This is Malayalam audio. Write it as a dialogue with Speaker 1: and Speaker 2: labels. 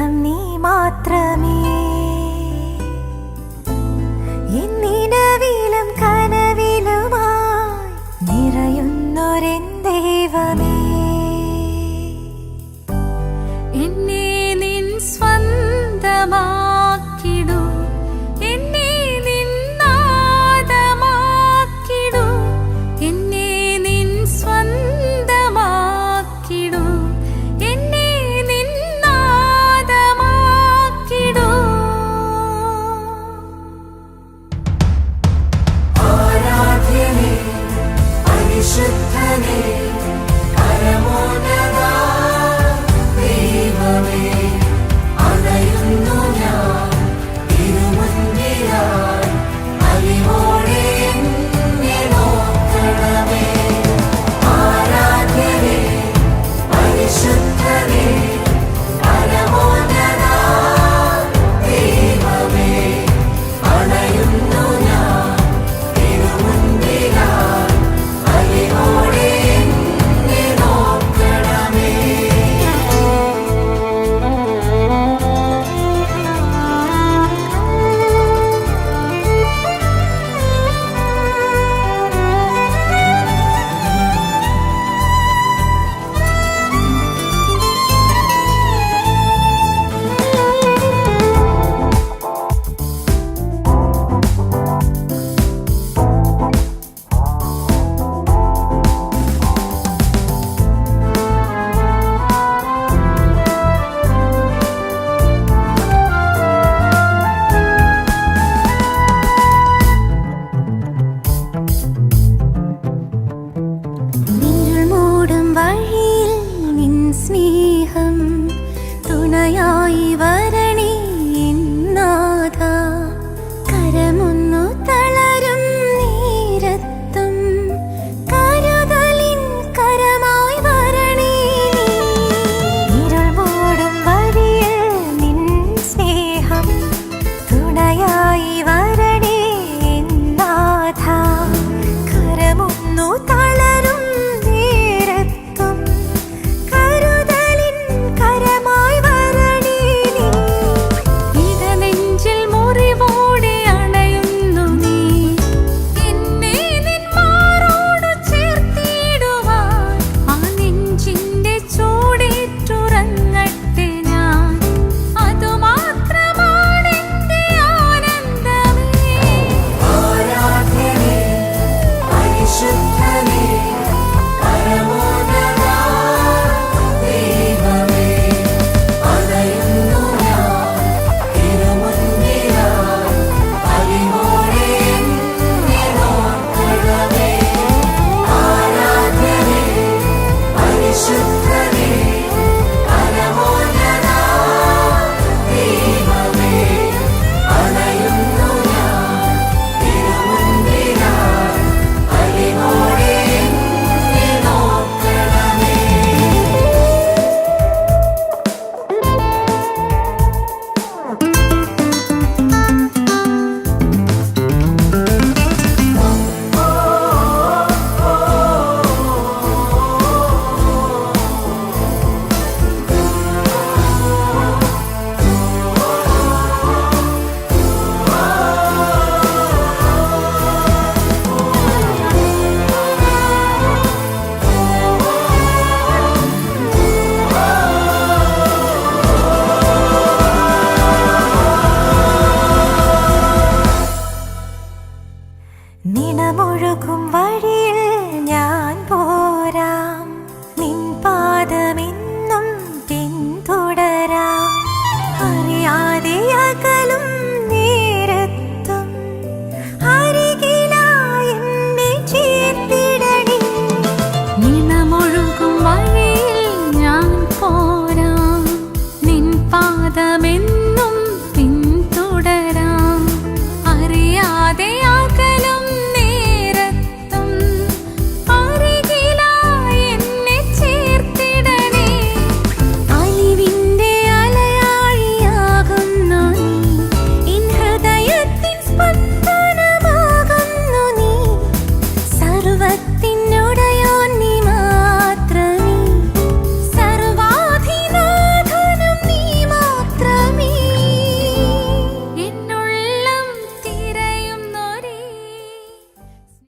Speaker 1: സ്നേഹം നീ മാത്രമേ. എന്നിനവിലും കനവിലുമായി നിറയുന്നൊരെൻ ദൈവമേ. 他。